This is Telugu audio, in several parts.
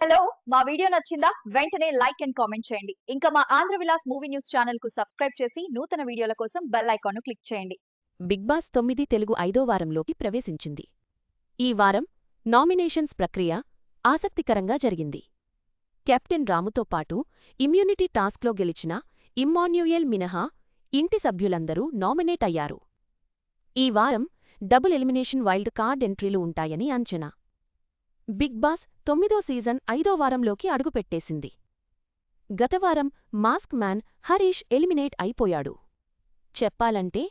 హలో మా వీడియో నచ్చిందా? వెంటనే లైక్ అండ్ కామెంట్ చేయండి. ఇంకా మా ఆంధ్ర విలాస్ మూవీ న్యూస్ ఛానల్కు సబ్స్క్రైబ్ చేసి నూతన వీడియోల కోసం బెల్ ఐకాన్ క్లిక్ చేయండి. బిగ్ బాస్ తొమ్మిది తెలుగు ఐదో వారంలోకి ప్రవేశించింది. ఈ వారం నామినేషన్స్ ప్రక్రియ ఆసక్తికరంగా జరిగింది. కెప్టెన్ రాముతో పాటు ఇమ్యూనిటీ టాస్క్లో గెలిచిన ఇమ్మాన్యుయల్ మినహా ఇంటి సభ్యులందరూ నామినేట్ అయ్యారు. ఈ వారం డబుల్ ఎలిమినేషన్ వైల్డ్ కార్డ్ ఎంట్రీలు ఉంటాయని అంచనా. బిగ్ బాస్ తొమ్మిదో సీజన్ ఐదో వారంలోకి అడుగుపెట్టేసింది. గతవారం మాస్క్ మ్యాన్ హరీష్ ఎలిమినేట్ అయిపోయాడు. చెప్పాలంటే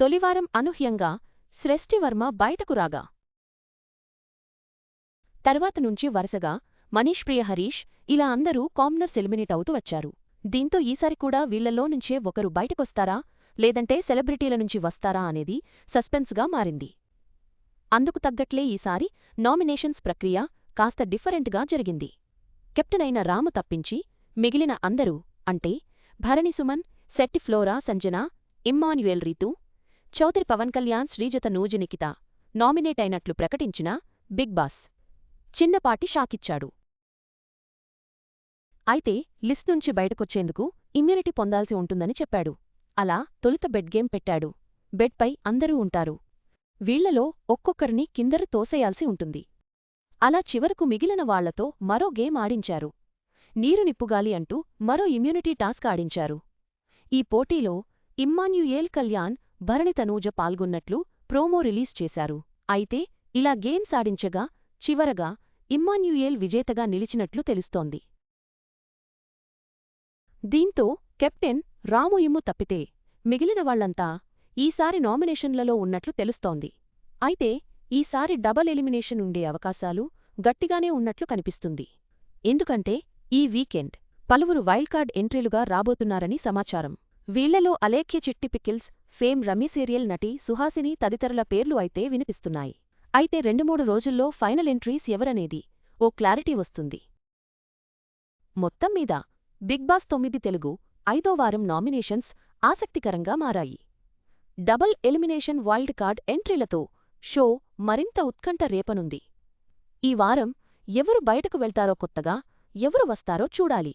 తొలివారం అనూహ్యంగా శ్రేష్ఠివర్మ బయటకు రాగా తర్వాత నుంచి వరుసగా మనీష్ ప్రియ హరీష్ ఇలా అందరూ కామ్నర్స్ ఎలిమినేట్ అవుతూ వచ్చారు. దీంతో ఈసారి కూడా వీళ్ళలో నుంచే ఒకరు బయటకొస్తారా లేదంటే సెలబ్రిటీల నుంచి వస్తారా అనేది సస్పెన్స్గా మారింది. అందుకు తగ్గట్లే ఈసారి నామినేషన్స్ ప్రక్రియ కాస్త డిఫరెంట్గా జరిగింది. కెప్టెన్ అయిన రాము తప్పించి మిగిలిన అందరూ అంటే Bharani Suman Shetty Flora Sanjana Emmanuel Rithu Chowdary Pawan Kalyan శ్రీజత నూజినికిత nominate అయినట్లు ప్రకటించిన బిగ్ బాస్ చిన్నపాటి షాకిచ్చాడు. అయితే లిస్ట్ నుంచి బయటకొచ్చేందుకు ఇమ్యూనిటీ పొందాల్సి ఉంటుందని చెప్పాడు. అలా తొలుత బెడ్ గేమ్ పెట్టాడు. బెడ్పై అందరూ ఉంటారు. వీళ్ళలో ఒక్కొక్కరిని కిందరు తోసేయాల్సి ఉంటుంది. అలా చివరకు మిగిలిన వాళ్ళతో మరో గేమ్ ఆడించారు. నీరు నిప్పుగాలి అంటూ మరో ఇమ్యూనిటీ టాస్క్ ఆడించారు. ఈ పోటీలో ఇమ్మాన్యుయేల్ కళ్యాణ్ భరణి తనూజ పాల్గొన్నట్లు ప్రోమో రిలీజ్ చేశారు. అయితే ఇలా గేమ్స్ ఆడించగా చివరగా ఇమ్మాన్యుయేల్ విజేతగా నిలిచినట్లు తెలుస్తోంది. దీంతో కెప్టెన్ రాము ఇమ్ము తప్పితే మిగిలిన వాళ్ళంతా ఈసారి నామినేషన్లలో ఉన్నట్లు తెలుస్తోంది. అయితే ఈసారి డబల్ ఎలిమినేషన్ ఉండే అవకాశాలు గట్టిగానే ఉన్నట్లు కనిపిస్తుంది. ఎందుకంటే ఈ వీకెండ్ పలువురు వైల్డ్ కార్డ్ ఎంట్రీలుగా రాబోతున్నారని సమాచారం. వీళ్ళలో అలేఖ్య చిట్టి పికిల్స్ ఫేమ్ రమీ సీరియల్ నటి సుహాసిని తదితరుల పేర్లు అయితే వినిపిస్తున్నాయి. అయితే రెండు మూడు రోజుల్లో ఫైనల్ ఎంట్రీస్ ఎవరనేది ఓ క్లారిటీ వస్తుంది. మొత్తం మీద బిగ్ బాస్ తొమ్మిది తెలుగు ఐదో వారం నామినేషన్స్ ఆసక్తికరంగా మారాయి. డబల్ ఎలిమినేషన్ వైల్డ్ కార్డ్ ఎంట్రీలతో షో మరింత ఉత్కంఠ రేపనుంది. ఈ వారం ఎవరు బయటకు వెళ్తారో కొత్తగా ఎవరు వస్తారో చూడాలి.